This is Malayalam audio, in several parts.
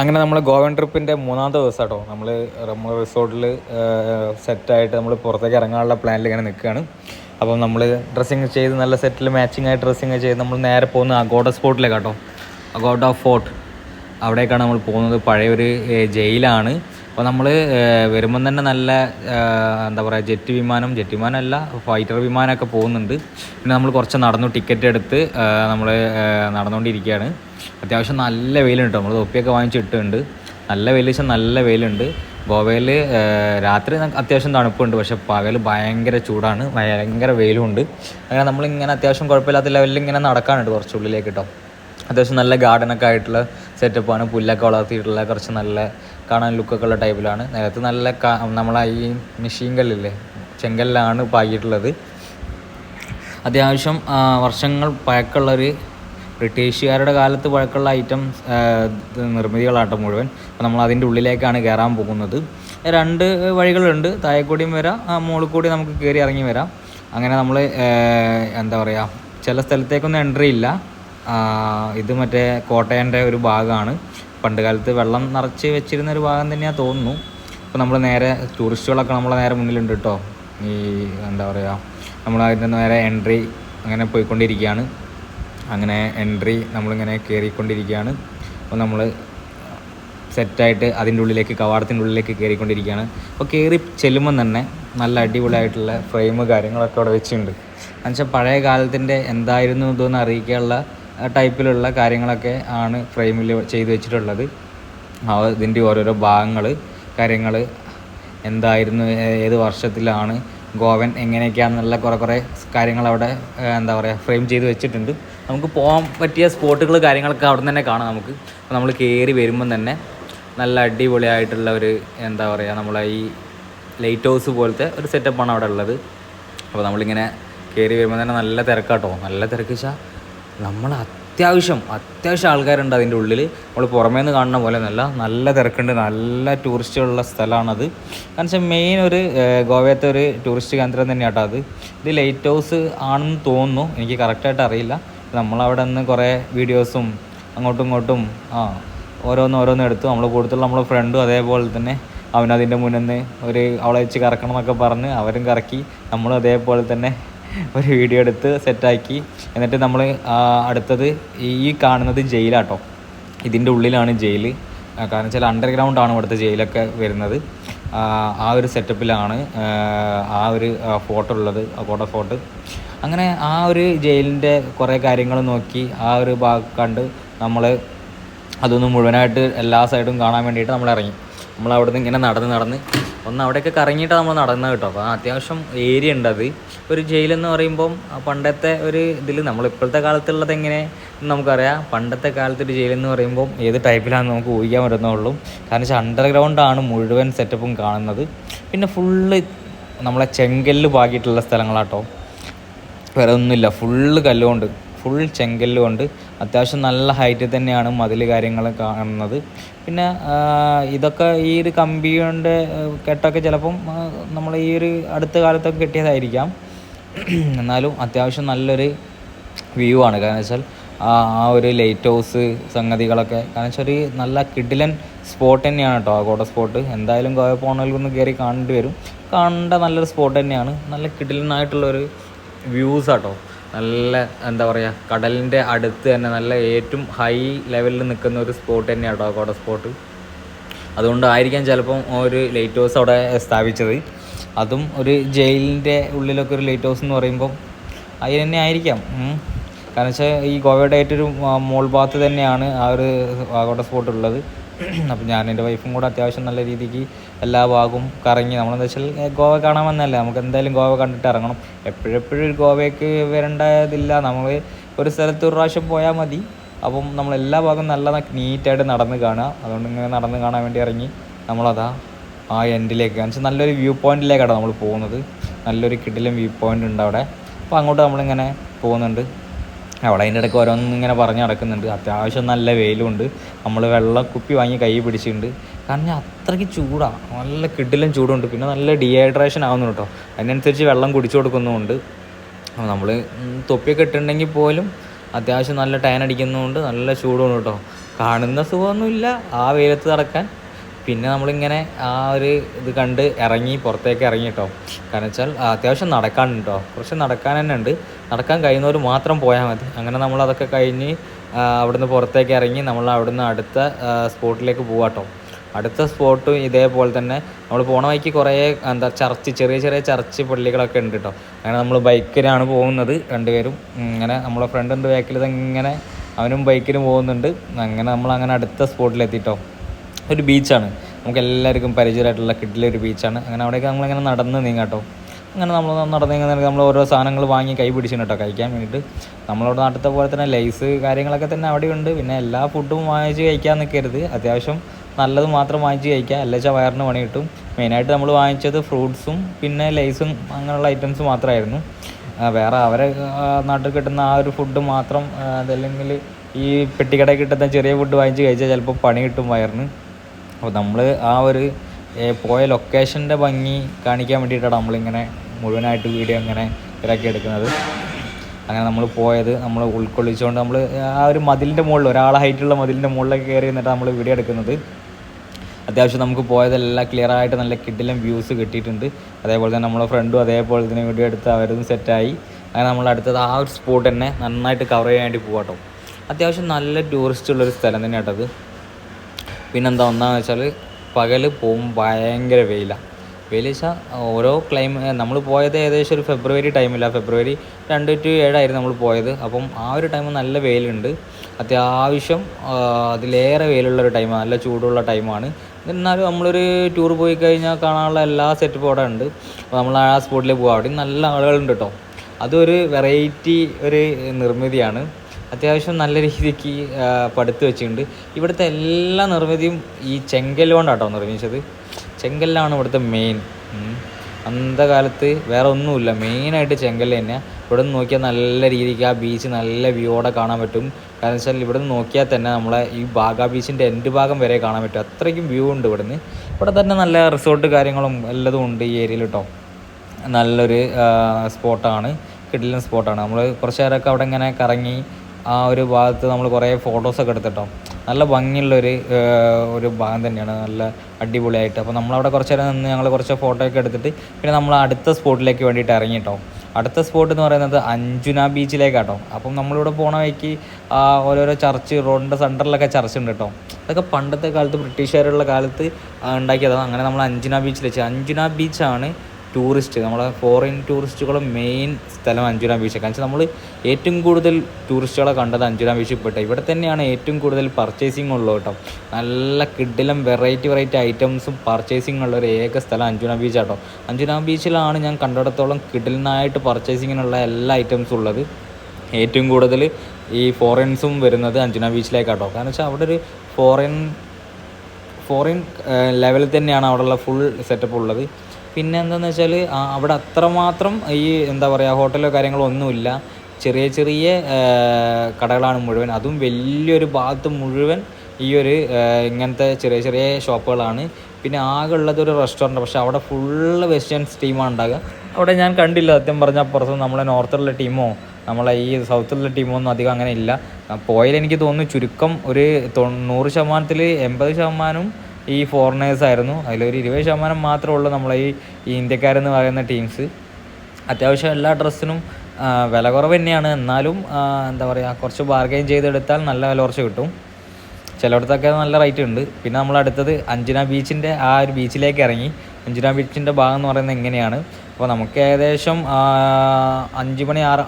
അങ്ങനെ നമ്മൾ ഗോവൻ ട്രിപ്പിന്റെ മൂന്നാമത്തെ ദിവസം കേട്ടോ നമ്മൾ നമ്മൾ റിസോർട്ടിൽ സെറ്റായിട്ട് നമ്മൾ പുറത്തേക്ക് ഇറങ്ങാനുള്ള പ്ലാനിൽ ഇങ്ങനെ നിൽക്കുകയാണ്. അപ്പം നമ്മൾ ഡ്രസ്സിങ് ചെയ്ത് നല്ല സെറ്റിൽ മാച്ചിങ് ആയിട്ട് ഡ്രസ്സിങ് ചെയ്ത് നമ്മൾ നേരെ പോകുന്ന അഗോഡ സ്പോട്ടിലേക്ക് കേട്ടോ അഗോഡ ഫോർട്ട് അവിടേക്കാണ് നമ്മൾ പോകുന്നത്. പഴയൊരു ജയിലാണ്. അപ്പോൾ നമ്മൾ വരുമ്പം തന്നെ നല്ല എന്താ പറയുക ജെറ്റ് വിമാനം ജെറ്റ് വിമാനമല്ല ഫൈറ്റർ വിമാനമൊക്കെ പോകുന്നുണ്ട്. പിന്നെ നമ്മൾ കുറച്ച് നടന്നു ടിക്കറ്റ് എടുത്ത് നമ്മൾ നടന്നുകൊണ്ടിരിക്കുകയാണ്. അത്യാവശ്യം നല്ല വെയിലുണ്ട്. നമ്മൾ തൊപ്പിയൊക്കെ വാങ്ങിച്ചിട്ടുണ്ട് നല്ല വെയിൽ വെച്ചാൽ നല്ല വെയിലുണ്ട്. ഗോവയിൽ രാത്രി അത്യാവശ്യം തണുപ്പുണ്ട്. പക്ഷെ പകൽ ഭയങ്കര ചൂടാണ്. ഭയങ്കര വെയിലുമുണ്ട്. അങ്ങനെ നമ്മളിങ്ങനെ അത്യാവശ്യം കുഴപ്പമില്ലാത്ത ലെവലിൽ ഇങ്ങനെ നടക്കാനുണ്ട് കുറച്ചുള്ളിലേക്ക് കേട്ടോ അത്യാവശ്യം നല്ല ഗാർഡനൊക്കെ ആയിട്ടുള്ള സെറ്റപ്പാണ് പുല്ലൊക്കെ വളർത്തിയിട്ടുള്ള കുറച്ച് നല്ല കാണാൻ ലുക്കൊക്കെ ഉള്ള ടൈപ്പിലാണ് നേരത്തെ നല്ല നമ്മളെ ഈ മെഷീൻ കല്ലില്ലേ ചെങ്കല്ലാണ് പാകിയിട്ടുള്ളത്. അത്യാവശ്യം വർഷങ്ങൾ പഴക്കമുള്ളൊരു ബ്രിട്ടീഷുകാരുടെ കാലത്ത് പഴക്കമുള്ള ഐറ്റം നിർമ്മിതികളാട്ടം മുഴുവൻ. അപ്പോൾ നമ്മൾ അതിന്റെ ഉള്ളിലേക്കാണ് കയറാൻ പോകുന്നത്. രണ്ട് വഴികളുണ്ട്. താഴെക്കൂടിയും വരാം. മുകളിൽ കൂടി നമുക്ക് കയറി ഇറങ്ങി വരാം. അങ്ങനെ നമ്മൾ എന്താ പറയുക ചില സ്ഥലത്തേക്കൊന്നും എൻട്രി ഇല്ല. ഇത് മറ്റേ കോട്ടയന്റെ ഒരു ഭാഗമാണ്. പണ്ട് കാലത്ത് വെള്ളം നിറച്ച് വെച്ചിരുന്ന ഒരു ഭാഗം തന്നെയാണ് തോന്നുന്നു. അപ്പോൾ നമ്മൾ നേരെ ടൂറിസ്റ്റുകളൊക്കെ നമ്മളെ നേരെ മുന്നിലുണ്ട് കേട്ടോ. ഈ എന്താ പറയുക നമ്മൾ അതിന്റെ നേരെ എൻട്രി അങ്ങനെ പോയിക്കൊണ്ടിരിക്കുകയാണ്. അങ്ങനെ എൻട്രി നമ്മളിങ്ങനെ കയറിക്കൊണ്ടിരിക്കുകയാണ് അപ്പോൾ നമ്മൾ സെറ്റായിട്ട് അതിന്റെ ഉള്ളിലേക്ക് കവാടത്തിന്റെ ഉള്ളിലേക്ക് കയറിക്കൊണ്ടിരിക്കുകയാണ് അപ്പോൾ കയറി ചെല്ലുമ്പം തന്നെ നല്ല അടിപൊളിയായിട്ടുള്ള ഫ്രെയിം കാര്യങ്ങളൊക്കെ അവിടെ വെച്ചിട്ടുണ്ട്. എന്നുവെച്ചാൽ പഴയ കാലത്തിന്റെ എന്തായിരുന്നു ഇതെന്ന് അറിയിക്കാനുള്ള ടൈപ്പിലുള്ള കാര്യങ്ങളൊക്കെ ആണ് ഫ്രെയിമിൽ ചെയ്തു വെച്ചിട്ടുള്ളത്. ഇതിന്റെ ഓരോരോ ഭാഗങ്ങൾ കാര്യങ്ങൾ എന്തായിരുന്നു ഏത് വർഷത്തിലാണ് ഗോവൻ എങ്ങനെയൊക്കെയാണെന്നുള്ള കുറേ കുറേ കാര്യങ്ങൾ അവിടെ എന്താ പറയുക ഫ്രെയിം ചെയ്ത് വെച്ചിട്ടുണ്ട്. നമുക്ക് പോകാൻ പറ്റിയ സ്പോട്ടുകൾ കാര്യങ്ങളൊക്കെ അവിടെ തന്നെ കാണാം നമുക്ക്. അപ്പോൾ നമ്മൾ കയറി വരുമ്പം തന്നെ നല്ല അടിപൊളിയായിട്ടുള്ള ഒരു എന്താ പറയുക നമ്മളെ ഈ ലൈറ്റ് ഹൗസ് പോലത്തെ ഒരു സെറ്റപ്പാണ് അവിടെ ഉള്ളത്. അപ്പോൾ നമ്മളിങ്ങനെ കയറി വരുമ്പോൾ തന്നെ നല്ല തിരക്കാട്ടോ. നല്ല തിരക്ക് വെച്ചാൽ നമ്മൾ അത്യാവശ്യം അത്യാവശ്യം ആൾക്കാരുണ്ട് അതിന്റെ ഉള്ളിൽ നമ്മൾ പുറമേ നിന്ന് കാണുന്ന പോലെ നല്ല നല്ല തിരക്കുണ്ട് നല്ല ടൂറിസ്റ്റുകളുള്ള സ്ഥലമാണത് കാരണം വെച്ചാൽ മെയിൻ ഒരു ഗോവയത്തെ ഒരു ടൂറിസ്റ്റ് കേന്ദ്രം തന്നെയാട്ടോ അത്. ഇത് ലൈറ്റ് ഹൗസ് ആണെന്ന് തോന്നുന്നു എനിക്ക് കറക്റ്റായിട്ട് അറിയില്ല. നമ്മളവിടെ നിന്ന് കുറേ വീഡിയോസും അങ്ങോട്ടും ഇങ്ങോട്ടും ആ ഓരോന്ന് ഓരോന്ന് എടുത്തു. നമ്മൾ കൂടുതൽ നമ്മളെ ഫ്രണ്ടും അതേപോലെ തന്നെ അവനതിന്റെ മുന്നിൽ നിന്ന് ഒരു അവളെ വെച്ച് കറക്കണം എന്നൊക്കെ പറഞ്ഞ് അവരും കറക്കി നമ്മളും അതേപോലെ തന്നെ ഒരു വീഡിയോ എടുത്ത് സെറ്റാക്കി എന്നിട്ട് നമ്മൾ അടുത്തത് ഈ കാണുന്നത് ജയിലാട്ടോ. ഇതിന്റെ ഉള്ളിലാണ് ജയിൽ കാരണം വെച്ചാൽ അണ്ടർഗ്രൗണ്ട് ആണ് ഇവിടുത്തെ ജയിലൊക്കെ വരുന്നത്. ആ ഒരു സെറ്റപ്പിലാണ് ആ ഒരു ഫോട്ടോ ഉള്ളത് ഫോട്ടോ ഫോട്ടോ അങ്ങനെ ആ ഒരു ജയിലിന്റെ കുറേ കാര്യങ്ങൾ നോക്കി ആ ഒരു ഭാഗം കണ്ട് നമ്മൾ അതൊന്ന് മുഴുവനായിട്ട് എല്ലാ സൈഡും കാണാൻ വേണ്ടിയിട്ട് നമ്മൾ ഇറങ്ങി. നമ്മൾ അവിടെ നിന്ന് ഇങ്ങനെ നടന്ന് നടന്ന് ഒന്ന് അവിടെയൊക്കെ കറങ്ങിയിട്ട് നമ്മൾ നടന്നത് കേട്ടോ. അപ്പോൾ അത്യാവശ്യം ഏരിയ ഉണ്ട് അത്. ഒരു ജയിലെന്ന് പറയുമ്പം പണ്ടത്തെ ഒരു ഇതിൽ നമ്മൾ ഇപ്പോഴത്തെ കാലത്തുള്ളത് എങ്ങനെ നമുക്കറിയാം. പണ്ടത്തെ കാലത്ത് ഒരു ജയിലെന്ന് പറയുമ്പം ഏത് ടൈപ്പിലാണെന്ന് നമുക്ക് ഊഹിക്കാൻ പറ്റുന്നുള്ളൂ കാരണം വെച്ചാൽ അണ്ടർഗ്രൗണ്ടാണ് മുഴുവൻ സെറ്റപ്പും കാണുന്നത്. പിന്നെ ഫുള്ള് നമ്മളെ ചെങ്കല്ല് പാകിയിട്ടുള്ള സ്ഥലങ്ങളാട്ടോ. വേറെ ഫുള്ള് കല്ലുകൊണ്ട് ഫുൾ ചെങ്കല്ലുകൊണ്ട് അത്യാവശ്യം നല്ല ഹൈറ്റിൽ തന്നെയാണ് മതിൽ കാര്യങ്ങൾ കാണുന്നത്. പിന്നെ ഇതൊക്കെ ഈ ഒരു കമ്പി കൊണ്ട് കെട്ടൊക്കെ ചിലപ്പം നമ്മൾ ഈ ഒരു അടുത്ത കാലത്തൊക്കെ കിട്ടിയതായിരിക്കാം. എന്നാലും അത്യാവശ്യം നല്ലൊരു വ്യൂ ആണ്. കാരണം വെച്ചാൽ ആ ഒരു ലൈറ്റ് ഹൗസ് സംഗതികളൊക്കെ കാരണം വെച്ചാൽ ഒരു നല്ല കിഡിലൻ സ്പോട്ട് തന്നെയാണ് കേട്ടോ ആ കോട്ട സ്പോട്ട് എന്തായാലും ഗോവ നിന്ന് കയറി കാണേണ്ടി വരും. കാണേണ്ട നല്ലൊരു സ്പോട്ട് തന്നെയാണ്. നല്ല കിഡിലനായിട്ടുള്ളൊരു വ്യൂസ് ആട്ടോ. നല്ല എന്താ പറയുക കടലിന്റെ അടുത്ത് തന്നെ നല്ല ഏറ്റവും ഹൈ ലെവലിൽ നിൽക്കുന്ന ഒരു സ്പോട്ട് തന്നെയാണ് കേട്ടോ കോട സ്പോട്ട് അതുകൊണ്ടായിരിക്കാം ചിലപ്പം ഒരു ലൈറ്റ് ഹൗസ് അവിടെ സ്ഥാപിച്ചത്. അതും ഒരു ജയിലിന്റെ ഉള്ളിലൊക്കെ ഒരു ലൈറ്റ് ഹൗസ് എന്ന് പറയുമ്പം അതിന് തന്നെ ആയിരിക്കാം. കാരണം വെച്ചാൽ ഈ ഗോവയുടെ ആയിട്ടൊരു മോൾ ഭാഗത്ത് തന്നെയാണ് ആ ഒരു ആഗോഡ സ്പോട്ട് ഉള്ളത്. അപ്പം ഞാൻ എന്റെ വൈഫും കൂടെ അത്യാവശ്യം നല്ല രീതിക്ക് എല്ലാ ഭാഗവും കറങ്ങി നമ്മളെന്താ വെച്ചാൽ ഗോവ കാണാൻ വന്നല്ലേ നമുക്ക് എന്തായാലും ഗോവ കണ്ടിട്ട് ഇറങ്ങണം. എപ്പോഴെപ്പോഴും ഗോവയ്ക്ക് വരേണ്ടതില്ല. നമ്മൾ ഒരു സ്ഥലത്ത് ഒരു പ്രാവശ്യം പോയാൽ മതി. അപ്പം നമ്മൾ എല്ലാ ഭാഗവും നല്ല നീറ്റായിട്ട് നടന്ന് കാണുക. അതുകൊണ്ട് ഇങ്ങനെ നടന്ന് കാണാൻ വേണ്ടി ഇറങ്ങി നമ്മളതാ ആ എൻഡിലേക്ക് എന്ന് വെച്ചാൽ നല്ലൊരു വ്യൂ പോയിന്റിലേക്കാണ് നമ്മൾ പോകുന്നത്. നല്ലൊരു കിടിലും വ്യൂ പോയിന്റ് ഉണ്ട് അവിടെ. അപ്പോൾ അങ്ങോട്ട് നമ്മളിങ്ങനെ പോകുന്നുണ്ട്. അവിടെ അതിന്റെ ഇടയ്ക്ക് ഓരോന്നും ഇങ്ങനെ പറഞ്ഞ് നടക്കുന്നുണ്ട്. അത്യാവശ്യം നല്ല വെയിലുണ്ട് നമ്മൾ വെള്ളക്കുപ്പി വാങ്ങി കൈ പിടിച്ചിട്ടുണ്ട്. കാരണം ഞാൻ അത്രയ്ക്ക് ചൂടാണ് നല്ല കിഡിലും ചൂടുണ്ട് പിന്നെ നല്ല ഡീഹൈഡ്രേഷൻ ആവുന്നു കേട്ടോ അതിനനുസരിച്ച് വെള്ളം കുടിച്ചു കൊടുക്കുന്നുമുണ്ട് അപ്പോൾ നമ്മൾ തൊപ്പിയൊക്കെ ഇട്ടിട്ടുണ്ടെങ്കിൽ പോലും അത്യാവശ്യം നല്ല ടൈൻ അടിക്കുന്നതുകൊണ്ട് നല്ല ചൂടുണ്ട് കേട്ടോ കാണുന്ന സുഖമൊന്നുമില്ല. ആ വെയിലത്ത് നടക്കാൻ. പിന്നെ നമ്മളിങ്ങനെ ആ ഒരു ഇത് കണ്ട് ഇറങ്ങി പുറത്തേക്ക് ഇറങ്ങി കേട്ടോ കാരണം വെച്ചാൽ അത്യാവശ്യം നടക്കാനുണ്ട് കേട്ടോ കുറച്ച് നടക്കാൻ തന്നെ ഉണ്ട്. നടക്കാൻ കഴിയുന്നവർ മാത്രം പോയാൽ മതി. അങ്ങനെ നമ്മൾ അതൊക്കെ കഴിഞ്ഞ് അവിടുന്ന് പുറത്തേക്ക് ഇറങ്ങി നമ്മൾ അവിടുന്ന് അടുത്ത സ്പോട്ടിലേക്ക് പോകാം പോവാട്ടോ അടുത്ത സ്പോട്ടും ഇതേപോലെ തന്നെ. നമ്മൾ പോണ വഴിക്ക് കുറേ എന്താ ചർച്ച് ചെറിയ ചെറിയ ചർച്ച് പള്ളികളൊക്കെ ഉണ്ട് കേട്ടോ അങ്ങനെ നമ്മൾ ബൈക്കിലാണ് പോകുന്നത് രണ്ടുപേരും. ഇങ്ങനെ നമ്മളെ ഫ്രണ്ട് ഉണ്ട് ബാക്കിൽ ഇങ്ങനെ അവനും ബൈക്കിന് പോകുന്നുണ്ട്. അങ്ങനെ നമ്മൾ അങ്ങനെ അടുത്ത സ്പോട്ടിലെത്തിട്ടോ ഒരു ബീച്ചാണ്. നമുക്ക് എല്ലാവർക്കും പരിചയമായിട്ടുള്ള കിഡിലെ ഒരു ബീച്ചാണ്. അങ്ങനെ അവിടേക്ക് നമ്മളിങ്ങനെ നടന്ന് നീങ്ങാട്ടോ അങ്ങനെ നമ്മൾ നടന്നിങ്ങനെ നമ്മൾ ഓരോ സാധനങ്ങൾ വാങ്ങി കൈ പിടിച്ചു കേട്ടോ കഴിക്കാൻ വേണ്ടിയിട്ട്. നമ്മളവിടെ നാട്ടിലത്തെ പോലെ തന്നെ ലൈസ് കാര്യങ്ങളൊക്കെ തന്നെ അവിടെയുണ്ട്. പിന്നെ എല്ലാ ഫുഡും വാങ്ങിച്ച് കഴിക്കാൻ നിൽക്കരുത് അത്യാവശ്യം നല്ലത് മാത്രം വാങ്ങിച്ച് കഴിക്കുക അല്ല വെച്ചാൽ വയറിന് പണി കിട്ടും. മെയിനായിട്ട് നമ്മൾ വാങ്ങിച്ചത് ഫ്രൂട്ട്സും പിന്നെ ലൈസും അങ്ങനെയുള്ള ഐറ്റംസ് മാത്രമായിരുന്നു. വേറെ അവരെ നാട്ടിൽ കിട്ടുന്ന ആ ഒരു ഫുഡ് മാത്രം അതല്ലെങ്കിൽ ഈ പെട്ടിക്കടയിൽ കിട്ടുന്ന ചെറിയ ഫുഡ് വാങ്ങിച്ച് കഴിച്ചാൽ ചിലപ്പോൾ പണി കിട്ടും വയറിന്. അപ്പോൾ നമ്മൾ ആ ഒരു പോയ ലൊക്കേഷന്റെ ഭംഗി കാണിക്കാൻ വേണ്ടിയിട്ടാണ് നമ്മളിങ്ങനെ മുഴുവനായിട്ട് വീഡിയോ ഇങ്ങനെ ഇതാക്കി എടുക്കുന്നത്. അങ്ങനെ നമ്മൾ പോയത് നമ്മൾ ഉൾക്കൊള്ളിച്ചുകൊണ്ട് നമ്മൾ ആ ഒരു മതിലിന്റെ മുകളിൽ ഒരാളെ ഹൈറ്റുള്ള മതിലിന്റെ മുകളിലൊക്കെ കയറി നിന്നിട്ട് നമ്മൾ വീഡിയോ എടുക്കുന്നത്. അത്യാവശ്യം നമുക്ക് പോയതെല്ലാം ക്ലിയർ ആയിട്ട് നല്ല കിഡിലും വ്യൂസ് കിട്ടിയിട്ടുണ്ട്. അതേപോലെ തന്നെ നമ്മളെ ഫ്രണ്ടും അതേപോലെ തന്നെ വീഡിയോ എടുത്ത് അവരും സെറ്റായി അങ്ങനെ നമ്മൾ അടുത്തത് ആ ഒരു സ്പോട്ട് തന്നെ നന്നായിട്ട് കവർ ചെയ്യാൻ വേണ്ടി പോകാട്ടോ അത്യാവശ്യം നല്ല ടൂറിസ്റ്റ് ഉള്ളൊരു സ്ഥലം തന്നെ കേട്ടത് പിന്നെന്താ ഒന്നാന്ന് വെച്ചാൽ പകൽ പോകും ഭയങ്കര വെയിലാണ് വെയിൽ വെച്ചാൽ ഓരോ ക്ലൈം നമ്മൾ പോയത് ഏകദേശം ഒരു ഫെബ്രുവരി ടൈമില്ല ഫെബ്രുവരി രണ്ട് ടു ഏഴായിരുന്നു നമ്മൾ പോയത്. അപ്പം ആ ഒരു ടൈം നല്ല വെയിലുണ്ട്. അത്യാവശ്യം അതിലേറെ വെയിലുള്ള ഒരു ടൈമാണ് നല്ല ചൂടുള്ള ടൈമാണ് എന്നാലും നമ്മളൊരു ടൂർ പോയി കഴിഞ്ഞാൽ കാണാനുള്ള എല്ലാ സെറ്റപ്പും അവിടെ ഉണ്ട്. അപ്പോൾ നമ്മൾ ആ സ്പോട്ടിൽ പോകാം അവിടെ നല്ല ആളുകളുണ്ട് കേട്ടോ അതൊരു വെറൈറ്റി ഒരു നിർമ്മിതിയാണ്. അത്യാവശ്യം നല്ല രീതിക്ക് പടുത്തു വെച്ചിട്ടുണ്ട്. ഇവിടുത്തെ എല്ലാ നിർമ്മിതിയും ഈ ചെങ്കൽ കൊണ്ടാട്ടോ നിർമ്മിച്ചത്. ചെങ്കല്ലാണ് ഇവിടുത്തെ മെയിൻ അന്ധകാലത്ത് വേറെ ഒന്നുമില്ല. മെയിനായിട്ട് ചെങ്കല്ല് തന്നെയാണ് ഇവിടെ നിന്ന് നോക്കിയാൽ നല്ല രീതിക്ക് ആ ബീച്ച് നല്ല വ്യൂടെ കാണാൻ പറ്റും. കാരണം വെച്ചാൽ ഇവിടെ നിന്ന് നോക്കിയാൽ തന്നെ നമ്മളെ ഈ ബാഗ ബീച്ചിന്റെ എൻഡ് ഭാഗം വരെ കാണാൻ പറ്റും. അത്രയ്ക്കും വ്യൂ ഉണ്ട് ഇവിടുന്ന്. ഇവിടെ തന്നെ നല്ല റിസോർട്ട് കാര്യങ്ങളും എല്ലതും ഉണ്ട് ഈ ഏരിയയിൽ കേട്ടോ. നല്ലൊരു സ്പോട്ടാണ് കിടിലൻ സ്പോട്ടാണ് നമ്മൾ കുറച്ച് നേരമൊക്കെ അവിടെ ഇങ്ങനെ കറങ്ങി ആ ഒരു ഭാഗത്ത് നമ്മൾ കുറേ ഫോട്ടോസൊക്കെ എടുത്തിട്ടോ. നല്ല ഭംഗിയുള്ളൊരു ഒരു ഭാഗം തന്നെയാണ്. നല്ല അടിപൊളിയായിട്ട്. അപ്പോൾ നമ്മളവിടെ കുറച്ച് നേരം നിന്ന് ഞങ്ങൾ കുറച്ച് ഫോട്ടോ ഒക്കെ എടുത്തിട്ട് പിന്നെ നമ്മൾ അടുത്ത സ്പോട്ടിലേക്ക് വേണ്ടിയിട്ട് ഇറങ്ങിട്ടോ അടുത്ത സ്പോട്ട് എന്ന് പറയുന്നത് അഞ്ജുന ബീച്ചിലേക്കാട്ടോ അപ്പം നമ്മളിവിടെ പോണ വഴിക്ക് ഓരോരോ ചർച്ച് റോഡിന്റെ സെന്ററിലൊക്കെ ചർച്ച് ഉണ്ട് കേട്ടോ അതൊക്കെ പണ്ടത്തെ കാലത്ത് ബ്രിട്ടീഷുകാരുള്ള കാലത്ത് ഉണ്ടാക്കിയതാണ്. അങ്ങനെ നമ്മൾ അഞ്ജുന ബീച്ചിൽ വെച്ച്. അഞ്ജുന ബീച്ചാണ് ടൂറിസ്റ്റ് നമ്മളെ ഫോറിൻ ടൂറിസ്റ്റുകളും മെയിൻ സ്ഥലം അഞ്ചുരാം ബീച്ച് കാരണം നമ്മൾ ഏറ്റവും കൂടുതൽ ടൂറിസ്റ്റുകളെ കണ്ടത് അഞ്ചുരാം ബീച്ചിൽ പെട്ട. ഇവിടെ തന്നെയാണ് ഏറ്റവും കൂടുതൽ പർച്ചേസിംഗ് ഉള്ളത് കേട്ടോ. നല്ല കിഡിലും വെറൈറ്റി വെറൈറ്റി ഐറ്റംസും പർച്ചേസിംഗ് ഉള്ള ഒരു ഏക സ്ഥലം അഞ്ചുരാം ബീച്ച് കേട്ടോ അഞ്ചുരാം ബീച്ചിലാണ് ഞാൻ കണ്ടിടത്തോളം കിഡിലിനായിട്ട് പർച്ചേസിങ്ങിനുള്ള എല്ലാ ഐറ്റംസും ഉള്ളത്. ഏറ്റവും കൂടുതൽ ഈ ഫോറിൻസും വരുന്നത് അഞ്ജുന ബീച്ചിലേക്കാട്ടോ കാരണം വെച്ചാൽ അവിടെ ഒരു ഫോറിൻ ഫോറിൻ ലെവലിൽ തന്നെയാണ് അവിടെയുള്ള ഫുൾ സെറ്റപ്പ് ഉള്ളത്. പിന്നെ എന്താണെന്ന് വെച്ചാൽ അവിടെ അത്രമാത്രം ഈ എന്താ പറയുക ഹോട്ടലോ കാര്യങ്ങളോ ഒന്നുമില്ല. ചെറിയ ചെറിയ കടകളാണ് മുഴുവൻ. അതും വലിയൊരു ഭാഗത്ത് മുഴുവൻ ഈ ഒരു ഇങ്ങനത്തെ ചെറിയ ചെറിയ ഷോപ്പുകളാണ്. പിന്നെ ആകെ ഉള്ളത് ഒരു റെസ്റ്റോറന്റ് പക്ഷേ അവിടെ ഫുള്ള് വെസ്റ്റേൺസ് ടീമാണ് ഉണ്ടാകുക അവിടെ ഞാൻ കണ്ടില്ല സത്യം പറഞ്ഞാൽ പുറത്ത് നമ്മളെ നോർത്തിലുള്ള ടീമോ നമ്മളെ ഈ സൗത്തിലുള്ള ടീമോ ഒന്നും അധികം അങ്ങനെ ഇല്ല. പോയാൽ എനിക്ക് തോന്നുന്നു ചുരുക്കം ഒരു തൊണ്ണൂറ് ശതമാനത്തിൽ എൺപത് ശതമാനവും ഈ ഫോറിനേഴ്സ് ആയിരുന്നു. അതിലൊരു ഇരുപത് ശതമാനം മാത്രമേ ഉള്ളൂ നമ്മളെ ഈ ഇന്ത്യക്കാരെന്ന് പറയുന്ന ടീംസ് അത്യാവശ്യം എല്ലാ ഡ്രസ്സിനും വില കുറവ് തന്നെയാണ്. എന്നാലും എന്താ പറയുക കുറച്ച് ബാർഗെയിൻ ചെയ്തെടുത്താൽ നല്ല വില കുറച്ച് കിട്ടും. ചിലയിടത്തൊക്കെ നല്ല റേറ്റ് ഉണ്ട്. പിന്നെ നമ്മൾ അടുത്തത് അഞ്ജന ബീച്ചിന്റെ ആ ഒരു ബീച്ചിലേക്ക് ഇറങ്ങി. അഞ്ജന ബീച്ചിന്റെ ഭാഗം എന്ന് പറയുന്നത് എങ്ങനെയാണ്? അപ്പോൾ നമുക്ക് ഏകദേശം അഞ്ച് മണി ആറ്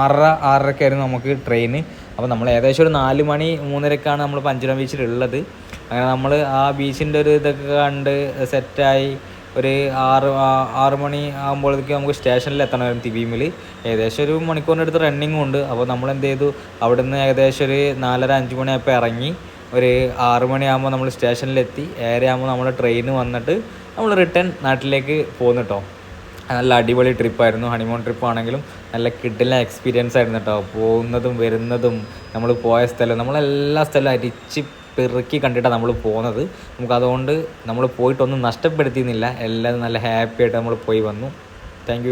ആറര ആറരക്കായിരുന്നു നമുക്ക് ട്രെയിന് അപ്പോൾ നമ്മൾ ഏകദേശം ഒരു നാല് മണി മൂന്നരക്കാണ് നമ്മൾ അഞ്ജന ബീച്ചിലുള്ളത്. അങ്ങനെ നമ്മൾ ആ ബീച്ചിന്റെ ഒരു ഇതൊക്കെ കണ്ട് സെറ്റായി ഒരു ആറ് ആറ് മണി ആകുമ്പോഴേക്ക് നമുക്ക് സ്റ്റേഷനിൽ എത്തണമായിരുന്നു തിബീമിൽ ഏകദേശം ഒരു മണിക്കൂറിന്റെ അടുത്ത് റണ്ണിങ്ങും ഉണ്ട്. അപ്പോൾ നമ്മൾ എന്ത് ചെയ്തു? അവിടെ നിന്ന് ഏകദേശം ഒരു നാലര അഞ്ച് മണിയായപ്പോൾ ഇറങ്ങി. ഒരു ആറ് മണിയാകുമ്പോൾ നമ്മൾ സ്റ്റേഷനിലെത്തി ഏറെ ആകുമ്പോൾ നമ്മൾ ട്രെയിൻ വന്നിട്ട് നമ്മൾ റിട്ടേൺ നാട്ടിലേക്ക് പോകുന്നു കേട്ടോ നല്ല അടിപൊളി ട്രിപ്പായിരുന്നു ഹണിമൂൺ ട്രിപ്പ് ആണെങ്കിലും നല്ല കിഡിലെ എക്സ്പീരിയൻസ് ആയിരുന്നു കേട്ടോ പോകുന്നതും വരുന്നതും നമ്മൾ പോയ സ്ഥലം നമ്മളെല്ലാ സ്ഥലവും അരിച്ച് പെറുക്കി കണ്ടിട്ടാണ് നമ്മൾ പോകുന്നത് നമുക്കതുകൊണ്ട് നമ്മൾ പോയിട്ടൊന്നും നഷ്ടപ്പെടുത്തിയിരുന്നില്ല. എല്ലാം നല്ല ഹാപ്പി ആയിട്ട് നമ്മൾ പോയി വന്നു. താങ്ക്